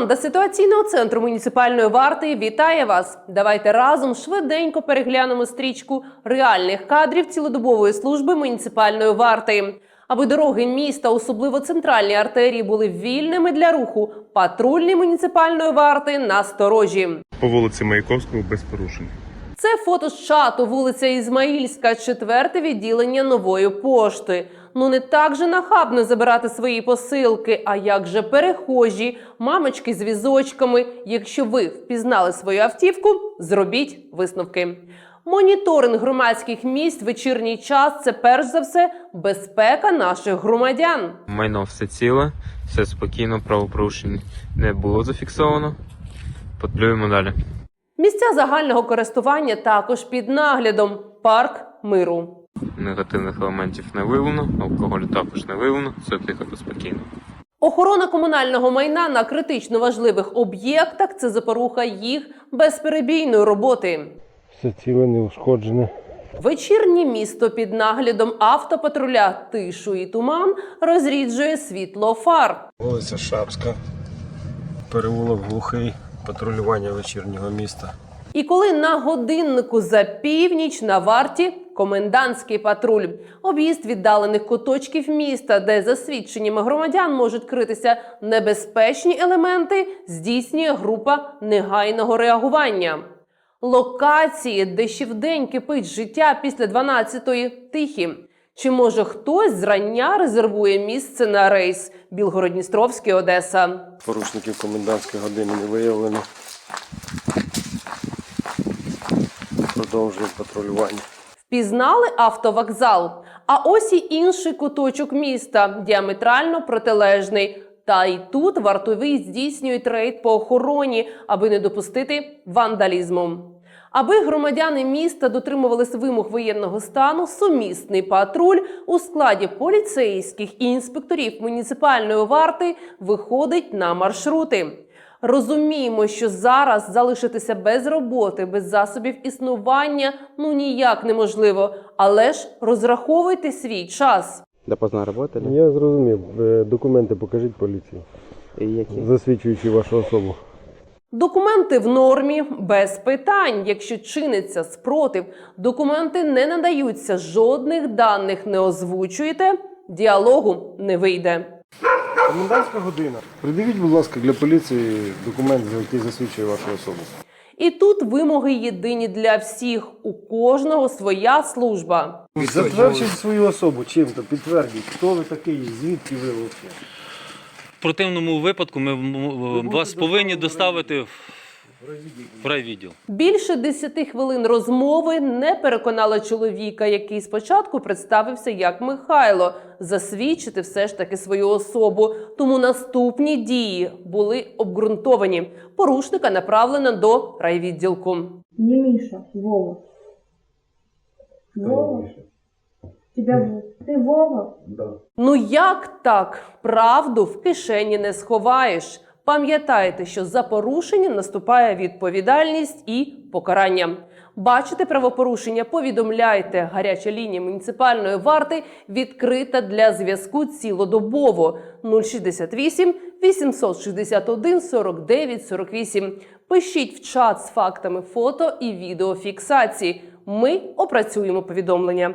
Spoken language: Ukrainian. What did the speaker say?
Команда ситуаційного центру муніципальної варти вітає вас. Давайте разом швиденько переглянемо стрічку реальних кадрів цілодобової служби муніципальної варти. Аби дороги міста, особливо центральні артерії, були вільними для руху. Патрульні муніципальної варти насторожі. по вулиці Маяковського без порушень. Це фото з чату вулиця Ізмаїльська, четверте відділення нової пошти. Ну не так же нахабно забирати свої посилки, а як же перехожі, мамочки з візочками. Якщо ви впізнали свою автівку, зробіть висновки. Моніторинг громадських місць вечірній час це перш за все безпека наших громадян. Майно все ціле, все спокійно, правопорушень не було зафіксовано. Патрулюємо далі. Місця загального користування також під наглядом парк миру. Негативних елементів не виявлено, алкоголю також не виявлено, все тихо та спокійно. Охорона комунального майна на критично важливих об'єктах це запоруха їх безперебійної роботи. Все ціле не ушкоджене. Вечірнє місто під наглядом автопатруля тишу і туман розріджує світло фар. Вулиця Шапська, переулок глухий, патрулювання вечірнього міста. І коли на годиннику за північ на варті комендантський патруль, об'їзд віддалених куточків міста, де за свідченнями громадян можуть критися небезпечні елементи, здійснює група негайного реагування. Локації, де ще вдень кипить життя після 12-ї тихі. Чи може хтось зрання резервує місце на рейс Білгород-Дністровський Одеса? Порушників комендантської години не виявлено. Продовжуємо патрулювання. Впізнали автовокзал. А ось і інший куточок міста, діаметрально протилежний. Та й тут вартові здійснюють рейд по охороні, аби не допустити вандалізму. Аби громадяни міста дотримувалися вимог воєнного стану, сумісний патруль у складі поліцейських і інспекторів муніципальної варти виходить на маршрути. Розуміємо, що зараз залишитися без роботи, без засобів існування ну ніяк неможливо, але ж розраховуйте свій час. Допоздна работали? Я зрозумів. Е, Документи покажіть поліції, які? засвідчуючи вашу особу. Документи в нормі без питань. Якщо чиниться спротив, документи не надаються, жодних даних не озвучуєте, діалогу не вийде. Комендантська година. Придивіть, будь ласка, для поліції документ, який засвідчує вашу особу. І тут вимоги єдині для всіх. У кожного своя служба. Затверджіть свою особу чим-то, підтвердіть, хто ви такий, звідки ви взагалі. Противному випадку ми вас повинні доставити в райвідділ. Більше 10 хвилин розмови не переконала чоловіка, який спочатку представився як Михайло, засвідчити все ж таки свою особу. Тому наступні дії були обґрунтовані. Порушника направлено до райвідділку. Не Миша, Вова. Вова? Тебя зовут? Ты Вова? Ну як так? Правду в кишені не сховаєш. Пам'ятайте, що за порушення наступає відповідальність і покарання. Бачите правопорушення? Повідомляйте. Гаряча лінія муніципальної варти відкрита для зв'язку цілодобово 068 861 49 48. Пишіть в чат з фактами фото і відеофіксації. Ми опрацюємо повідомлення.